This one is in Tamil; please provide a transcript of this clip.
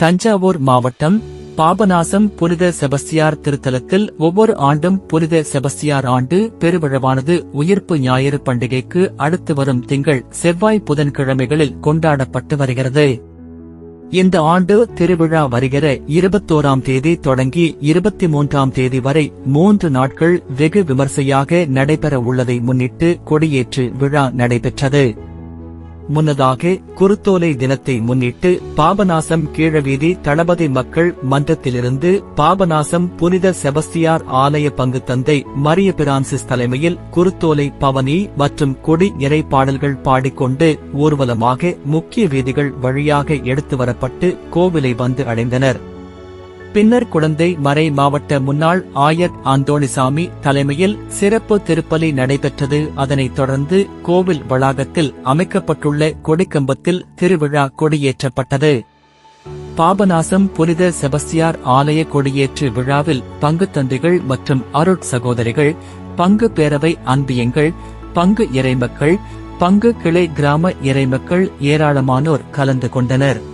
தஞ்சாவூர் மாவட்டம் பாபநாசம் புனித செபஸ்தியார் திருத்தலத்தில் ஒவ்வொரு ஆண்டும் புனித செபஸ்தியார் ஆண்டு பெருவிழாவானது உயிர்ப்பு ஞாயிறு பண்டிகைக்கு அடுத்து வரும் திங்கள் செவ்வாய் புதன்கிழமைகளில் கொண்டாடப்பட்டு வருகிறது. இந்த ஆண்டு திருவிழா வருகிற இருபத்தோராம் தேதி தொடங்கி இருபத்தி மூன்றாம் தேதி வரை மூன்று நாட்கள் வெகு விமர்சையாக நடைபெற உள்ளதை முன்னிட்டு கொடியேற்று விழா நடைபெற்றது. முன்னதாக குருத்தோலை தினத்தை முன்னிட்டு பாபநாசம் கீழவீதி தளபதி மக்கள் மன்றத்திலிருந்து பாபநாசம் புனித செபஸ்தியார் ஆலய பங்கு தந்தை மரிய பிரான்சிஸ் தலைமையில் குருத்தோலை பவனி மற்றும் கொடி இறை பாடல்கள் பாடிக்கொண்டு ஊர்வலமாக முக்கிய வீதிகள் வழியாக எடுத்து வரப்பட்டு கோவிலை வந்து அடைந்தனர். பின்னர் குழந்தை மறை மாவட்ட முன்னாள் ஆயர் ஆந்தோணிசாமி தலைமையில் சிறப்பு திருப்பலி நடைபெற்றது. அதனைத் தொடர்ந்து கோவில் வளாகத்தில் அமைக்கப்பட்டுள்ள கொடிக்கம்பத்தில் திருவிழா கொடியேற்றப்பட்டது. பாபநாசம் புனித செபஸ்தியார் ஆலய கொடியேற்று விழாவில் பங்கு தந்தைகள் மற்றும் அருட் சகோதரிகள் பங்கு பேரவை அன்பியங்கள் பங்கு இறைமக்கள் பங்கு கிளை கிராம இறைமக்கள் ஏராளமானோர் கலந்து கொண்டனர்.